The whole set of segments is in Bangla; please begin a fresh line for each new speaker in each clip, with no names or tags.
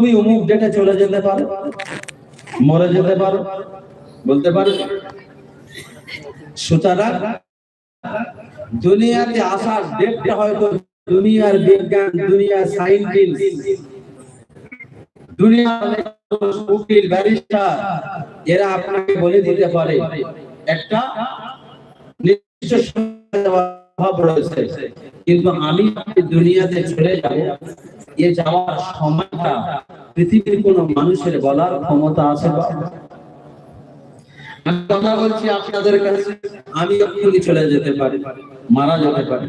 তুমি অমুক ডেটে চলে যেতে পারো। মরে যেতে পারো। বলতে পারো? সুতরাং দুনিয়াতে আসার ডেটটা হয়তো দুনিয়ার বিজ্ঞান, দুনিয়ার সাইন্টিস্ট কিন্তু আমি দুনিয়াতে চলে যাব এ যাওয়ার সময়টা পৃথিবীর কোন মানুষের বলার ক্ষমতা আছে বলছি আপনাদের কাছে, আমি চলে যেতে পারি, মারা যেতে পারি।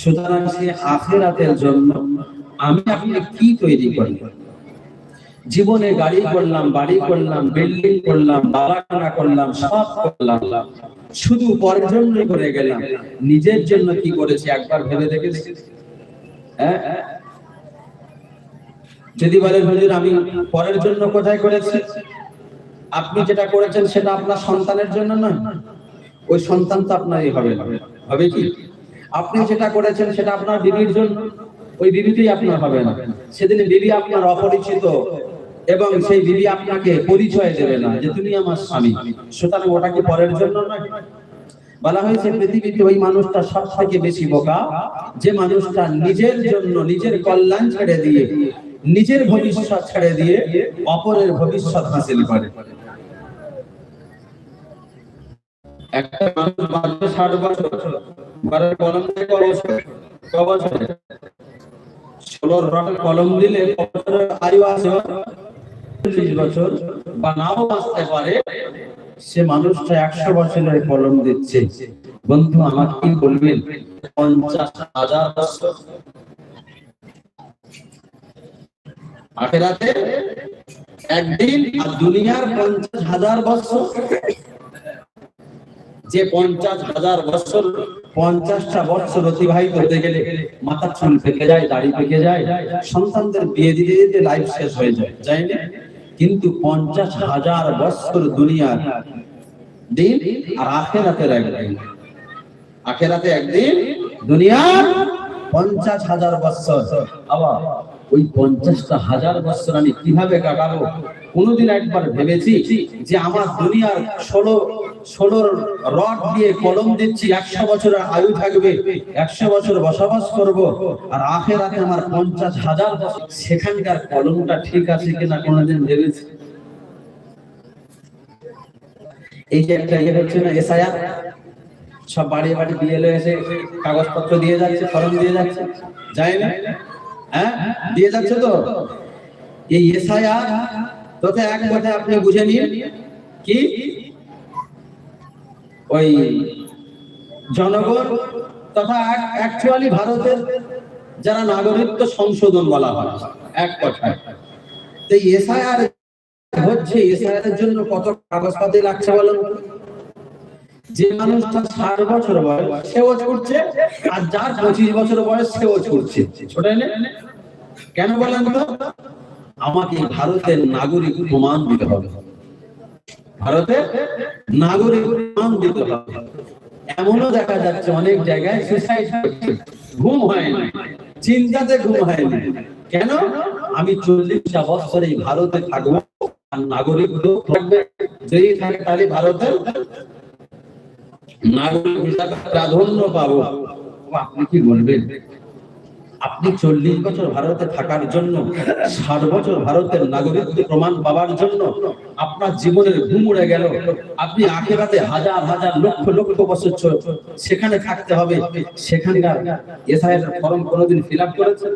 সুতরাং সে আখেরাতের জন্য আমি আপনি কি তৈরি করি? জীবনে গাড়ি করলাম, বাড়ি করলাম, বিল্ডিং করলাম বাগানা করলাম, সব করলাম। শুধু পরের জন্য করে গেলাম। নিজের জন্য কি করেছি একবার ভেবে দেখেছি? হ্যাঁ? যদি বলেন, হুজুর, আমি পরের জন্য কোথায় করেছি? আপনি যেটা করেছেন সেটা আপনার সন্তানের জন্য নয়। ওই সন্তান তো আপনারই হবে হবে কি? আপনি যেটা করেছেন সেটা আপনার বিবির জন্য, ওই বিবিতেই আপনার হবে না। সেদিন বিবি আপনার অপরিচিত এবং সেই বিবি আপনাকে পরিচয় দেবে না যে, তুমি আমার স্বামী। সুতরাং ওটা কি পরের জন্য নয়? বলা হয়েছে পৃথিবীতে ওই মানুষটা সব থেকে বেশি বোকা, যে মানুষটা নিজের জন্য নিজের কল্যাণ ছেড়ে দিয়ে নিজের ভবিষ্যৎ ছেড়ে দিয়ে অপরের ভবিষ্যৎ হাসিল করে। একটা মানুষ ষাট বছর কলম ষোলোর কলম দিলে আয়ু চল্লিশ বছর। বা নাও বাঁচতে পারে, সে মানুষটা একশো বছরের কলম দিচ্ছে। বন্ধু, আমাকে কি বলবেন? পঞ্চাশ হাজার বছর। আখেরাতে একদিন দুনিয়ার পঞ্চাশ হাজার বছর। যে পঞ্চাশ হাজার বছর, পঞ্চাশটা বছর অতিবাহিত হতে গেলে মাথা চুল পেকে যায়, দাড়ি পেকে যায়, সন্তানদের বিয়ে দিতে দিতে লাইফ শেষ হয়ে যায় যাই না? কিন্তু পঞ্চাশ হাজার বছর দুনিয়ার দিন আর আখেরাতের একদিন। আখেরাতে একদিন দুনিয়ার পঞ্চাশ হাজার বছর। আবার ওই পঞ্চাশটা হাজার বছর আমি কীভাবে কাটাবো? কোনোদিন একবার ভেবেছি যে আমার দুনিয়ার ষোলো, ষোলোর রড দিয়ে কলম দিচ্ছি, একশো বছরের আয়ু থাকবে, একশো বছর বসবাস করব, আর আখেরাতে আমার পঞ্চাশ হাজার সেখানকার কলমটা ঠিক আছে কিনা কোনোদিন ভেবেছি? এই যে একটা ইয়ে হচ্ছে না, এসআইআর? সব বাড়ি বাড়ি বিএলও এসে কাগজপত্র দিয়ে যাচ্ছে, ফর্ম দিয়ে যাচ্ছে। যায় না? হ্যাঁ? দিয়ে যাচ্ছে তো? এই এসআইআর, তথা এক কথায় আপনি বুঝে নিন, কি? ওই জনগণ তথা অ্যাকচুয়ালি ভারতের যারা নাগরিকত্ব সংশোধন বলা হয়, এক কথায়। তো এসআইআর হচ্ছে, এসআইআর এর জন্য কত কাগজপাতি লাগছে বলুন? যে মানুষটা ষাট বছর বয়স, সেও ছুটছে, আর যার পঁচিশ বছর বয়স, সেও ছুটছে। ছোটাই কেন বলেন তো? আমাকে ভারতের নাগরিক প্রমাণ দিতে হবে। ভারতের নাগরিক প্রমাণ দিতে হবে। এমনও দেখা যাচ্ছে অনেক জায়গায় সুসাইড ঘুম হয় না। চিন্তাতে ঘুম হয় না। কেন? আমি চল্লিশটা বছর এই ভারতে থাকব, আর নাগরিক যদি থাকে তাহলে ভারতের নাগরিক প্রাধান্য পাবো। আপনি কি বলবেন? আপনি চল্লিশ বছর ভারতে থাকার জন্য, ষাট বছর ভারতের নাগরিকত্ব প্রমাণ পাওয়ার জন্য আপনার জীবনের ঘুম উড়ে গেল। আপনি আখেরাতে হাজার হাজার লক্ষ লক্ষ বছর সেখানে থাকতে হবে। সেখানকার এসআইয়ের ফর্ম কোনোদিন ফিল আপ করেছেন?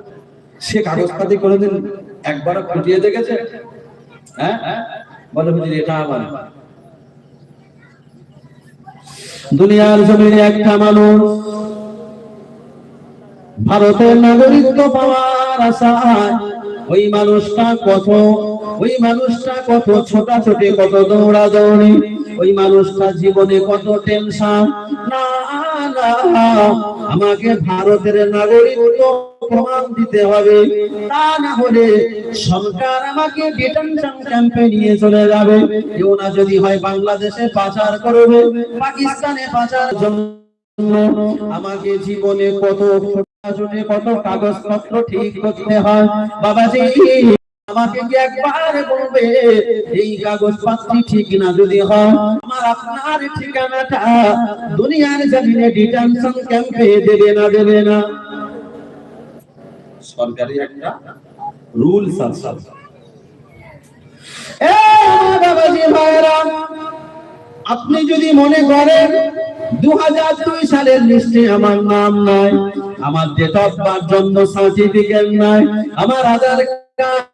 সে কাগজপাতি কোনোদিন একবারও খুঁটিয়ে দেখেছে? হ্যাঁ? বলে এটা আবার দুনিয়ার জমিনে একটা মানুষ। ভারতের নাগরিকত্ব পাওয়ার আশায় ওই মানুষটা কত, ওই মানুষটা কত ছোটাছুটি, কত দৌড়া দৌড়ি ওই মানুষটা জীবনে কত টেনশন না না, আমাকে ভারতের নাগরিকত্ব প্রমাণ দিতে হবে। তা না হলে সরকার আমাকে ডিটেনশন ক্যাম্পে নিয়ে চলে যাবে। কেউ না যদি হয় বাংলাদেশে পাচার করবে, পাকিস্তানে পাচার জন্য। আমাকে জীবনে কত কত কাগজপত্র ঠিক করতে হয়। বাবাজি, আমাকে কি একবার বলবে, এই কাগজ পাত্রী ঠিক না যদি হয়? আমার আপনার ঠিকানাটা দুনিয়ার জমিনে ডিটেনশন ক্যাম্পে দেবে না দেবে না। সরকারি একটা ভাইরা আপনি যদি মনে করেন দু হাজার দুই সালের লিস্টে আমার নাম নাই, আমার ডেট অফ বার্থ জন্ম সার্টিফিকেট নাই, আমার আধার কার্ড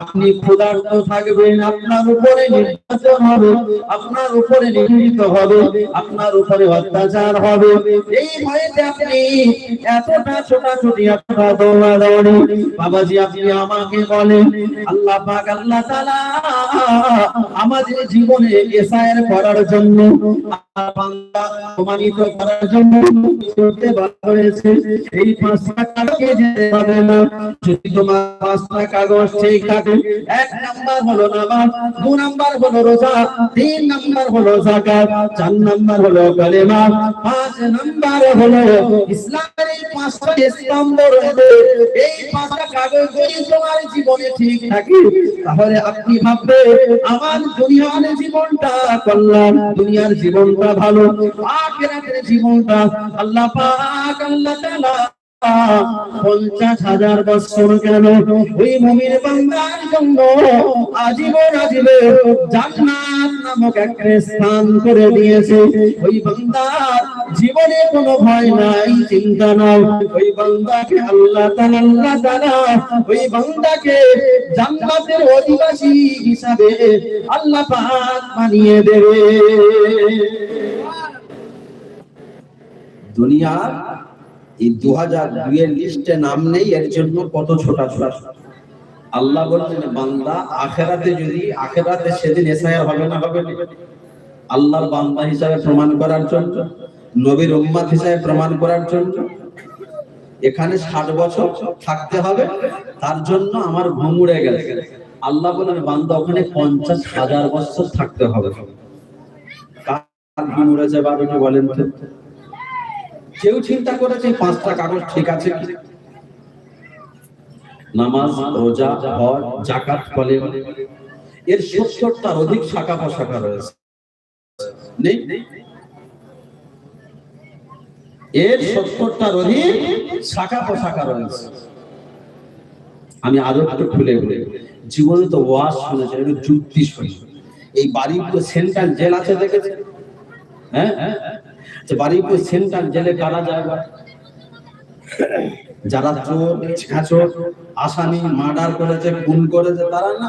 আপনি ক্ষুধার্ত থাকবেন, আপনার উপরে নির্যাতন হবে, আপনার উপরে নিগৃহীত হবে, আপনার উপরে অত্যাচার হবে। এই ভয়েতে আপনি এতটা ছোটাছুটি, এতটা দৌড়াদৌড়ি। বাবাজি, আপনি আমাকে বলেন, আল্লাহ পাক, আল্লাহ তাআলা আমাদের জীবনে এসআইআর করার জন্য প্রমাণিত এই পাঁচটা কাগজে যদি থাকে আপনি ভাববে আমার দুনিয়ার জীবনটা কল্যাণ দুনিয়ার জীবনটা ভালো জীবনটা আল্লাহ আল্লাহ পঞ্চাশ হাজার বছর কেন ওই মুমির বান্দার জন্য আজীবন আজীবন জান্নাত নামক একটা স্থান করে দিয়েছে। ওই বান্দার জীবনে কোনো ভয় নাই, চিন্তা নাই ওই বান্দাকে আল্লাহ তাআলা, ওই বান্দাকে জান্নাতের অধিবাসী হিসাবে আল্লাহ পাক বানিয়ে দেবে। দুনিয়ার এই দু হাজার দুইয়ের লিস্টে নাম নেই, এর জন্য কত ছোটা ছোটা আল্লাহ বলছেন, বান্দা আখেরাতে যদি, আখেরাতে সেদিন এসআইআর হবে না হবে না। আল্লাহর বান্দা হিসাবে প্রমাণ করার জন্য, নবীর উম্মাত হিসাবে প্রমাণ করার জন্য। এখানে ষাট বছর থাকতে হবে, তার জন্য আমার ঘুম উড়ে গেছে। আল্লাহ বলেন বান্দা, ওখানে পঞ্চাশ হাজার বছর থাকতে হবে। কার ঘুম উড়েছে একটু বলেন কেউ চিন্তা করেছে পাঁচটা কাগজ ঠিক আছে নামাজ, রোজা, হজ জাকাত বলে এর সত্তরটার অধিক শাখা প্রশাখা রয়েছে। নেই? এর সত্তরটার অধিক শাখা প্রশাখা রয়েছে। আমি আরও একটু খুলে খুলে জীবনে তো ওয়াজ শুনেছি একটু যুক্তি শুনি এই বাড়িগুলো সেন্ট্রাল জেল আছে দেখেছে হ্যাঁ? যে সেন্ট্রাল জেলে কারা যারা চোর আসামি, মার্ডার করেছে, খুন করেছে, তারা না?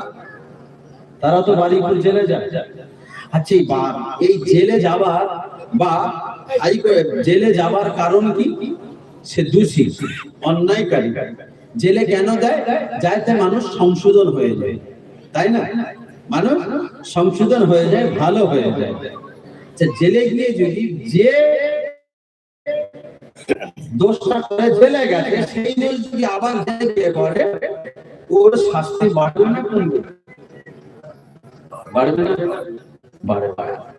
তারা তো বাড়িপুর জেলে যায়। আচ্ছা এই জেলে যাবার বা জেলে যাবার কারণ কি? সে দোষী, অন্যায়কারী। জেলে কেন দেয়? যাতে মানুষ সংশোধন হয়ে যায়। তাই না? মানুষ সংশোধন হয়ে যায়, ভালো হয়ে যায়। জেলে গিয়ে যদি যে দোষটা করে জেলে গেছে, সেই দোষ যদি আবার জেলে গিয়ে করে, ওর শাস্তি বাড়বে না কমবে বাড়বে না।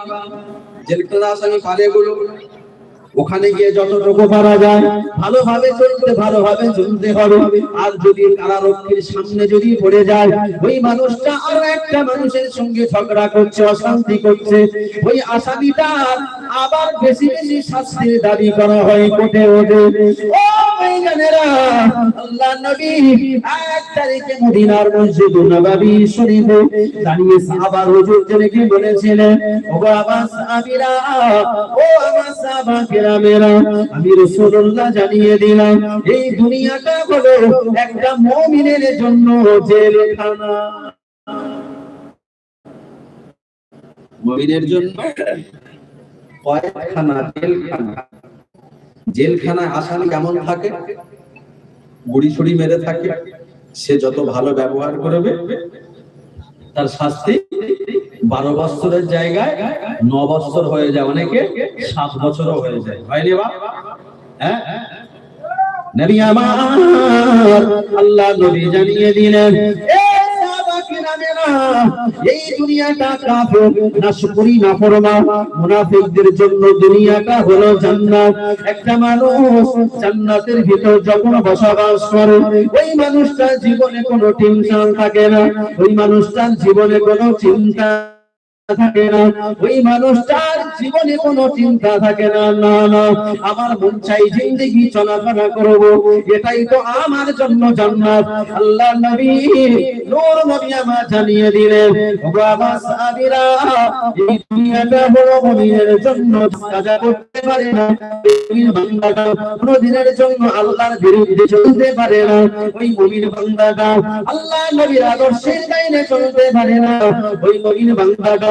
জেলখানা আসামি পারে গুলো ওখানে গিয়ে যতটুকু পারা যায়, ভালোভাবে চলতে ভালোভাবে চলতে হবে। আর যদি কারারক্ষীর সামনে যদি পড়ে যায়, ওই মানুষটা আরও একটা মানুষের সঙ্গে ঝগড়া করছে, অশান্তি করছে। ওই আসামিটা আবার বেশি বেশি শাস্তির দাবি করা হয় কোর্টে ওঠে। ও আমি রাসূলুল্লাহ জানিয়ে দিলাম, এই দুনিয়াটা হলো একটা মুমিনের জন্য জেলখানা। কয়েকখানা জেলখানা। জেলখানায় কেমন থাকে? বুড়ি ছুড়ি মেরে থাকে, সে যত ভালো ব্যবহার করবে, তার শাস্তি বারো বছরের জায়গায় ন বছর হয়ে যায়, অনেকে সাত বছরও হয়ে যায়। হয়নি বা হ্যাঁ? মুনাফিকদের জন্য দুনিয়াটা হলো জান্নাত। একটা মানুষ জান্নাতের ভিতর যখন বসবাস করে, ওই মানুষটার জীবনে কোনো টেনশন থাকে না। ওই মানুষটার জীবনে কোনো চিন্তা থাকে না। ওই মানুষটার জীবনে কোনো চিন্তা থাকে না। না না, আমার মন চাই জিন্দগি চলাফেরা করব। এটাই তো আমার জন্য জান্নাত। আল্লাহ নবী, নূর জানিয়ে দিলেন আমার সাহাবীরা, এই দুনিয়াটা মুমিনের জন্য কাজা করতে পারে না। বান্দাটা কোনো দিনের জন্য আল্লাহর বিরুদ্ধে চলতে পারে না। ওই বান্দাটা আল্লাহ নবীর আদর্শের চলতে পারে না। ওই বান্দাটা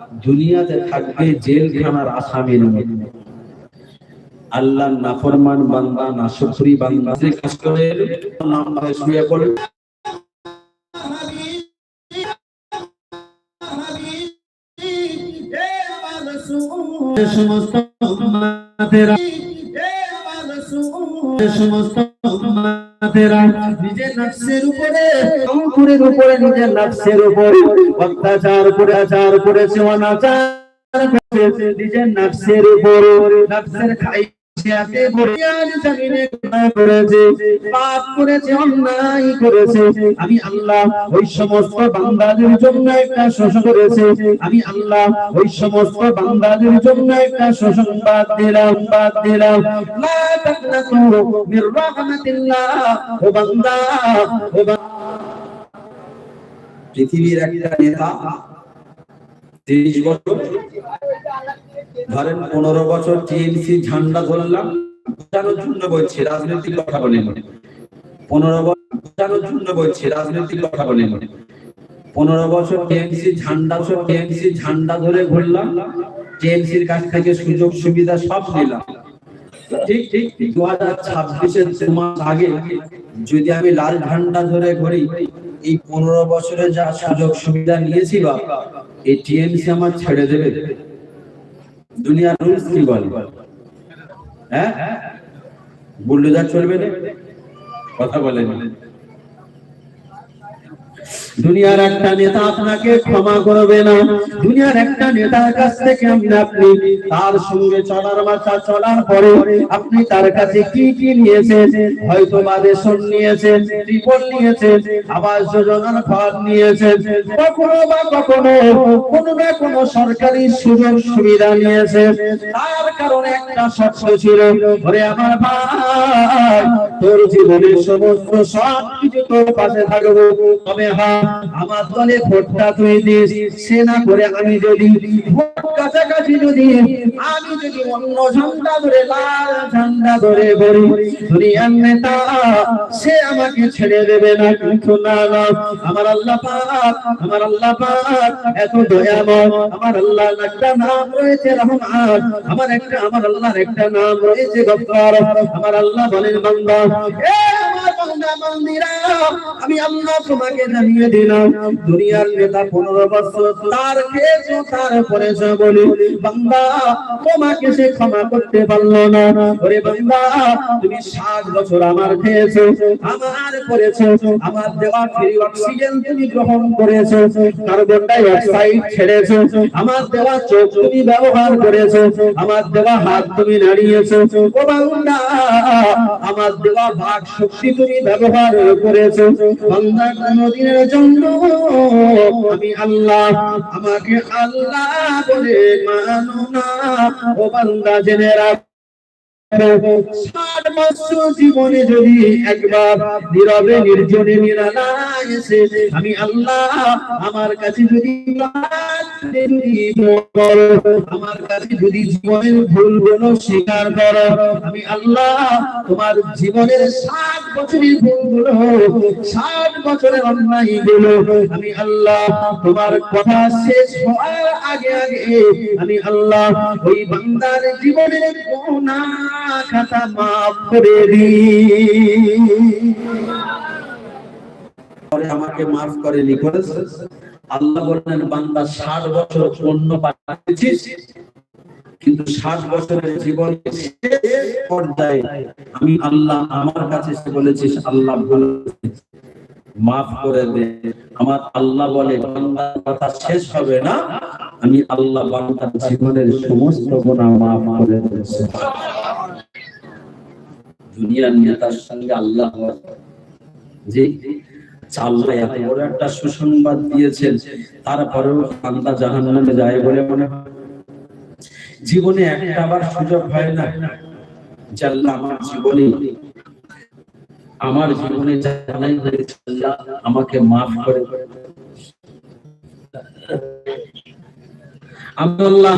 দুনিয়াতে থাকবে জেলখানার আসামির মতো আল্লাহ নাফরমান বান্দা, নাশুকরি বান্দা, যে কাজ করে ধরে শুয়ে পড়ে। সমস্ত সমস্ত নিজের নফসের উপরে অঙ্কুরের উপরে নিজের নফসের উপরে, অত্যাচার করে আচার করেছে, অনাচার নিজের নফসের উপরে, নফসের খাই আমি আল্লাহ ওই সমস্ত বান্দাদের জন্য একটা শোষণ করেছে। আমি আল্লাহ ওই সমস্ত বান্দাদের জন্য একটা দিলাম, বাদ দিলাম। বান্দা, ও পৃথিবীর একটা নেতা তিরিশ বছর ধরেন পনেরো বছর টিএমসি ঝান্ডা ধরলাম বোঝানোর জন্য বলছি, রাজনৈতিক কথা বলে মনে পনেরো বছর বোঝানোর জন্য বলছি, রাজনৈতিক কথা বলে মনে পনেরো বছর টিএমসি ঝান্ডা টিএমসি ঝান্ডা ধরে ঘুরলাম, টিএমসির কাছ থেকে সুযোগ, সুবিধা সব নিলাম। ঠিক ঠিক দু হাজার ছাব্বিশের মাস আগে যদি আমি লাল ঝান্ডা ধরে ঘুরি, এই পনেরো বছরে যা সুযোগ, সুবিধা নিয়েছি বা এই টিএমসি আমার ছেড়ে দেবে। দুনিয়ার রুলস কি বলে? হ্যাঁ? বুল্ডুজার চলবে না? কথা বলেন। দুনিয়ার একটা নেতা আপনাকে ক্ষমা করবে না। দুনিয়ার একটা নেতার কাছ থেকে আপনি আপনি তার সঙ্গে চলার মাথা চলার পরে আপনি তার কাছে কি কি নিয়েছেন? হয়তো বা রেশন নিয়েছেন ত্রিপল নিয়েছেন, আবাস যোজনার ফল নিয়েছেন, কখনো বা কখনো কোনো না কোনো সরকারি সুযোগ সুবিধা নিয়েছেন। তার কারণে একটা শর্ত ছিল, ওরে আমার ভাই, তোর জীবনের সমস্ত সব কিছু তোর পাশে থাকব। তবে হ্যাঁ আমার দলে ভোটটা তুই দিস, সে না করে আমি যদি ভোট কাছাকাছি যদি, আমি যদি অন্য ঝান্ডা ধরে, লাল ঝান্ডা ধরে বলি, দুনিয়ার নেতা, সে আমাকে ছেড়ে দেবে না কিন্তু না না। আমার আল্লাহ পাক, আমার আল্লাহ পাক, এত দয়াময়। আমার আল্লাহ একটা নাম রয়েছে রহমান। আমার একটা, আমার আল্লাহর একটা নাম রয়েছে গফফার আমার আল্লাহ বলেন বান্দা, এ আমি আল্লাহ তোমাকে জানিয়ে দিলাম, দুনিয়ার নেতা পনেরো বছর, তার খেয়েছো তার পরেছো বলি, বান্দা, তোমাকে সে ক্ষমা করতে পারল না। ওরে বান্দা, তুমি ষাট বছর আমার খেয়েছো, আমার করেছ, আমার দেওয়া ফ্রি অক্সিজেন তুমি গ্রহণ করেছ, কার্বন ডাই অক্সাইড আমার দেওয়া চোখ তুমি ব্যবহার করেছ, আমার দেওয়া হাত তুমি নাড়িয়েছো। ও বান্দা, আমার দেওয়া ভাগ শক্তি তুমি ব্যবহার করেছ। বান্দা কোনদিনের জন্য আমি আল্লাহ, আমাকে আল্লাহ বলে মানো না। ও বান্দা, জেনে রাখ ষাট বছর জীবনে যদি একবার নীরবে, নির্জনে আমি আল্লাহ আমার কাছে যদি আমার কাছে যদি জীবনের ভুলগুলো স্বীকার করো, আমি আল্লাহ তোমার জীবনের ষাট বছরের ভুলগুলো ষাট বছরের অন্যায়গুলো আমি আল্লাহ তোমার কথা শেষ হওয়ার আগে আগে, আমি আল্লাহ ওই বান্দার জীবনের গুনাহ মাফ করে পরে আমাকে মাফ আল্লাহ বললেন, বান্দা ষাট বছর পূর্ণ পাঠিয়েছিস, কিন্তু ষাট বছরের জীবন পর্যায়ে আমি আল্লাহ আমার কাছে এসে বলেছিস আল্লাহ ভুল মাফ করে দে। আমার আল্লাহ বলে বান্দার কথা শেষ হবে না। আমি আল্লাহ বান্দার জীবনের সমস্ত গুণা মাফ করে দিয়েছি। দুনিয়ার নেতার সঙ্গে আল্লাহ যে আল্লাহ এত বড় একটা সুসংবাদ দিয়েছেন, তারপরেও বান্দা জাহান নামে যায় বলে মনে জীবনে একটা সুযোগ হয় না যে আল্লাহ আমার জীবনে আমার জীবনে জানাই আল্লাহ আমাকে মাফ করে আমি আল্লাহ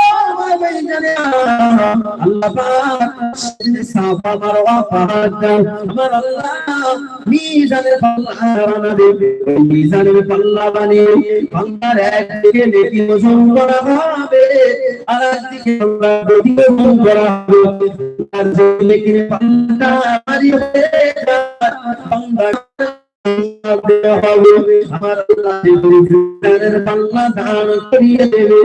আল্লাহ পাক সাফা মারওয়া পাহাড় আমার আল্লাহ মিজানের পাল্লা বানাবে মিজানের পাল্লা বানিয়ে বান্দার একদিকে নেকি ওজন করা হবে আর একদিকে আল্লাহ গতি ওজন করা হবে আর যে নেকির পাল্লা মারিয়ে বান্দা আমার আল্লাহ যে পাল্লা দান করিয়ে দেবে